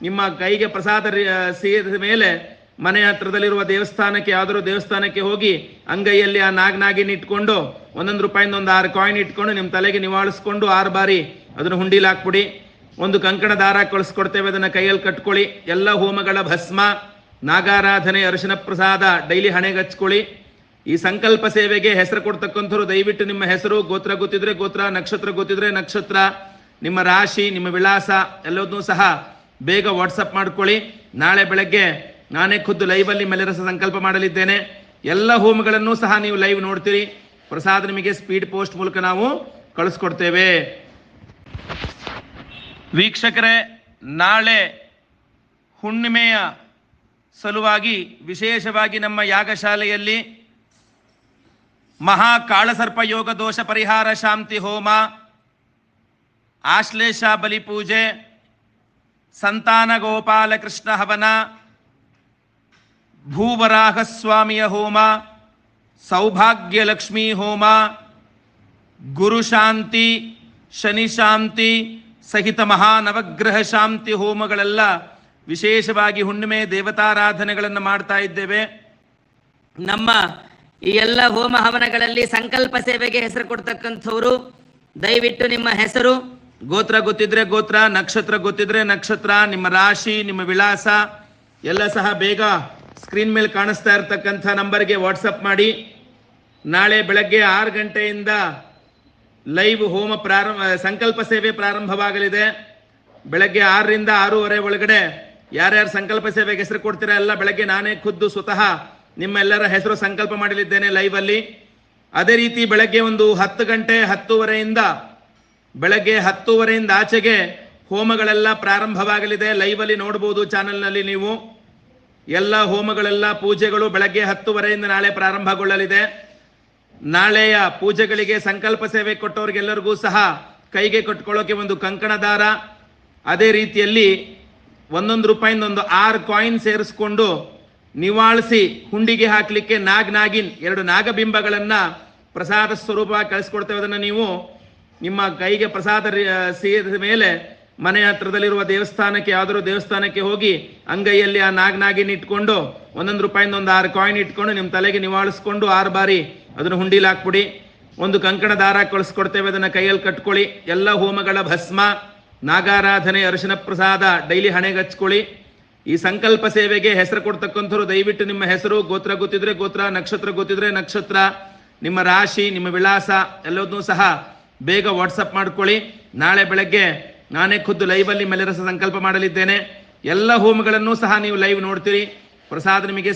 ನಿಮ್ಮ ಕೈಗೆ ಪ್ರಸಾದ ಸೇರಿದ ಮೇಲೆ ಮನೆ ಹತ್ರದಲ್ಲಿರುವ ದೇವಸ್ಥಾನಕ್ಕೆ ಯಾವ್ದಾದ್ರು ದೇವಸ್ಥಾನಕ್ಕೆ ಹೋಗಿ ಅಂಗೈಯಲ್ಲಿ ಆ ನಾಗನಾಗಿನ ಇಟ್ಕೊಂಡು, ಒಂದೊಂದು ರೂಪಾಯಿಂದ ಒಂದು ಆರು ಕಾಯಿನ್ ಇಟ್ಕೊಂಡು ನಿಮ್ಮ ತಲೆಗೆ ನಿವಾಳಿಸ್ಕೊಂಡು ಆರು ಬಾರಿ ಅದನ್ನು ಹುಂಡಿಲಿ ಹಾಕ್ಬಿಡಿ. ಒಂದು ಕಂಕಣ ದಾರ ಕಳಿಸ್ಕೊಡ್ತೇವೆ, ಅದನ್ನ ಕೈಯಲ್ಲಿ ಕಟ್ಕೊಳ್ಳಿ. ಎಲ್ಲ ಹೋಮಗಳ ಭಸ್ಮ, ನಾಗಾರಾಧನೆ, ಅರಿಶಿನ ಪ್ರಸಾದ, ಡೈಲಿ ಹಣೆಗೆ ಹಚ್ಕೊಳ್ಳಿ. ಈ ಸಂಕಲ್ಪ ಸೇವೆಗೆ ಹೆಸರು ಕೊಡ್ತಕ್ಕಂಥವ್ರು, ದಯವಿಟ್ಟು ನಿಮ್ಮ ಹೆಸರು, ಗೋತ್ರ ಗೊತ್ತಿದ್ರೆ ಗೋತ್ರ, ನಕ್ಷತ್ರ ಗೊತ್ತಿದ್ರೆ ನಕ್ಷತ್ರ, ನಿಮ್ಮ ರಾಶಿ, ನಿಮ್ಮ ವಿಳಾಸ, ಎಲ್ಲದನ್ನೂ ಸಹ ಬೇಗ ವಾಟ್ಸಪ್ ಮಾಡ್ಕೊಳ್ಳಿ. ನಾಳೆ ಬೆಳಗ್ಗೆ ನಾನೇ ಖುದ್ದು ಲೈವಲ್ಲಿ ಮಲೆರಸ ಸಂಕಲ್ಪ ಮಾಡಲಿದ್ದೇನೆ. ಎಲ್ಲ ಹೋಮಗಳನ್ನು ಸಹ ನೀವು ಲೈವ್ ನೋಡ್ತೀರಿ. ಪ್ರಸಾದ ನಿಮಗೆ ಸ್ಪೀಡ್ ಪೋಸ್ಟ್ ಮೂಲಕ ನಾವು ಕಳಿಸ್ಕೊಡ್ತೇವೆ. ವೀಕ್ಷಕರೇ, ನಾಳೆ ಹುಣ್ಣಿಮೆಯ ಸಲುವಾಗಿ, ವಿಶೇಷವಾಗಿ ನಮ್ಮ ಯಾಗಶಾಲೆಯಲ್ಲಿ ಮಹಾ ಕಾಳಸರ್ಪ ಯೋಗ ದೋಷ ಪರಿಹಾರ ಶಾಂತಿ ಹೋಮ, ಆಶ್ಲೇಷ ಬಲಿಪೂಜೆ ಸಂತಾನ ಗೋಪಾಲಕೃಷ್ಣ ಹವನ ಭೂವರಾಹ ಸ್ವಾಮಿಯ ಹೋಮ ಸೌಭಾಗ್ಯ ಲಕ್ಷ್ಮೀ ಹೋಮ, ಗುರು ಶಾಂತಿ, ಶನಿ ಶಾಂತಿ, ಸಹಿತ ಮಹಾ ನವಗ್ರಹ ಶಾಂತಿ ಹೋಮಗಳೆಲ್ಲ ವಿಶೇಷವಾಗಿ ಹುಣ್ಣಿಮೆ ದೇವತಾರಾಧನೆಗಳನ್ನು ಮಾಡ್ತಾ ಇದ್ದೇವೆ. ನಮ್ಮ ಈ ಎಲ್ಲ ಹೋಮ ಹವನಗಳಲ್ಲಿ ಸಂಕಲ್ಪ ಸೇವೆಗೆ ಹೆಸರು ಕೊಡ್ತಕ್ಕಂಥವ್ರು, ದಯವಿಟ್ಟು ನಿಮ್ಮ ಹೆಸರು. ಗೋತ್ರ ಗೊತ್ತಿದ್ರೆ ಗೋತ್ರ, ನಕ್ಷತ್ರ ಗೊತ್ತಿದ್ರೆ ನಕ್ಷತ್ರ, ನಿಮ್ಮ ರಾಶಿ, ನಿಮ್ಮ ವಿಳಾಸ, ಎಲ್ಲ ಸಹ ಬೇಗ ಸ್ಕ್ರೀನ್ ಮೇಲೆ ಕಾಣಿಸ್ತಾ ಇರ್ತಕ್ಕಂಥ ನಂಬರ್ಗೆ ವಾಟ್ಸಪ್ ಮಾಡಿ. ನಾಳೆ ಬೆಳಗ್ಗೆ ಆರು ಗಂಟೆಯಿಂದ ಲೈವ್ ಹೋಮ ಪ್ರಾರಂಭ, ಸಂಕಲ್ಪ ಸೇವೆ ಪ್ರಾರಂಭವಾಗಲಿದೆ. ಬೆಳಗ್ಗೆ ಆರರಿಂದ ಆರೂವರೆ ಒಳಗಡೆ ಯಾರ್ಯಾರು ಸಂಕಲ್ಪ ಸೇವೆಗೆ ಹೆಸರು ಕೊಡ್ತೀರಾ ಎಲ್ಲ ಬೆಳಗ್ಗೆ ನಾನೇ ಖುದ್ದು ಸ್ವತಃ ನಿಮ್ಮೆಲ್ಲರ ಹೆಸರು ಸಂಕಲ್ಪ ಮಾಡಲಿದ್ದೇನೆ ಅಲ್ಲಿ. ಅದೇ ರೀತಿ ಬೆಳಗ್ಗೆ ಒಂದು ಹತ್ತು ಗಂಟೆ, ಹತ್ತೂವರೆಯಿಂದ ಬೆಳಗ್ಗೆ ಹತ್ತೂವರೆಯಿಂದ ಆಚೆಗೆ ಹೋಮಗಳೆಲ್ಲ ಪ್ರಾರಂಭವಾಗಲಿದೆ. ಲೈವ್ ಅಲ್ಲಿ ನೋಡಬಹುದು ಚಾನೆಲ್ನಲ್ಲಿ ನೀವು. ಎಲ್ಲ ಹೋಮಗಳೆಲ್ಲ ಪೂಜೆಗಳು ಬೆಳಗ್ಗೆ ಹತ್ತುವರೆಯಿಂದ ನಾಳೆ ಪ್ರಾರಂಭಗೊಳ್ಳಲಿದೆ. ನಾಳೆಯ ಪೂಜೆಗಳಿಗೆ ಸಂಕಲ್ಪ ಸೇವೆ ಕೊಟ್ಟವ್ರಿಗೆಲ್ಲರಿಗೂ ಸಹ ಕೈಗೆ ಕಟ್ಕೊಳ್ಳೋಕೆ ಒಂದು ಕಂಕಣ ದಾರ. ಅದೇ ರೀತಿಯಲ್ಲಿ ಒಂದೊಂದು ರೂಪಾಯಿಂದ ಒಂದು ಆರು ಕಾಯಿನ್ ಸೇರಿಸ್ಕೊಂಡು ನಿವಾಳಿಸಿ ಹುಂಡಿಗೆ ಹಾಕಲಿಕ್ಕೆ ನಾಗ್ ನಾಗಿನ್ ಎರಡು ನಾಗಬಿಂಬಗಳನ್ನು ಪ್ರಸಾದ ಸ್ವರೂಪ ಕಳಿಸ್ಕೊಡ್ತೇವೆ. ಅದನ್ನ ನೀವು ನಿಮ್ಮ ಕೈಗೆ ಪ್ರಸಾದ ಸೇರಿದ ಮೇಲೆ ಮನೆ ಹತ್ರದಲ್ಲಿರುವ ದೇವಸ್ಥಾನಕ್ಕೆ, ಯಾವ್ದಾದ್ರು ದೇವಸ್ಥಾನಕ್ಕೆ ಹೋಗಿ ಅಂಗೈಯಲ್ಲಿ ಆ ನಾಗನಾಗಿನ ಇಟ್ಕೊಂಡು, ಒಂದೊಂದು ರೂಪಾಯಿಂದ ಒಂದು ಆರು ಕಾಯಿನ್ ಇಟ್ಕೊಂಡು ನಿಮ್ಮ ತಲೆಗೆ ನಿವಾಳಿಸ್ಕೊಂಡು ಆರು ಬಾರಿ ಅದನ್ನು ಹುಂಡಿಲಿ ಹಾಕ್ಬಿಡಿ. ಒಂದು ಕಂಕಣ ದಾರ ಕಳಿಸ್ಕೊಡ್ತೇವೆ, ಅದನ್ನ ಕೈಯಲ್ಲಿ ಕಟ್ಕೊಳ್ಳಿ. ಎಲ್ಲ ಹೋಮಗಳ ಭಸ್ಮ, ನಾಗಾರಾಧನೆ, ಅರಿಶಿನ ಪ್ರಸಾದ, ಡೈಲಿ ಹಣೆಗೆ ಹಚ್ಕೊಳ್ಳಿ. ಈ ಸಂಕಲ್ಪ ಸೇವೆಗೆ ಹೆಸರು ಕೊಡ್ತಕ್ಕಂಥವ್ರು, ದಯವಿಟ್ಟು ನಿಮ್ಮ ಹೆಸರು, ಗೋತ್ರ ಗೊತ್ತಿದ್ರೆ ಗೋತ್ರ, ನಕ್ಷತ್ರ ಗೊತ್ತಿದ್ರೆ ನಕ್ಷತ್ರ, ನಿಮ್ಮ ರಾಶಿ, ನಿಮ್ಮ ವಿಳಾಸ, ಎಲ್ಲದನ್ನೂ ಸಹ ಬೇಗ ವಾಟ್ಸಪ್ ಮಾಡ್ಕೊಳ್ಳಿ. ನಾಳೆ ಬೆಳಗ್ಗೆ ನಾನೇ ಖುದ್ದು ಲೈವಲ್ಲಿ ಮಲೆರಸ ಸಂಕಲ್ಪ ಮಾಡಲಿದ್ದೇನೆ. ಎಲ್ಲ ಹೋಮಗಳನ್ನು ಸಹ ನೀವು ಲೈವ್ ನೋಡ್ತೀರಿ. ಪ್ರಸಾದ ನಿಮಗೆ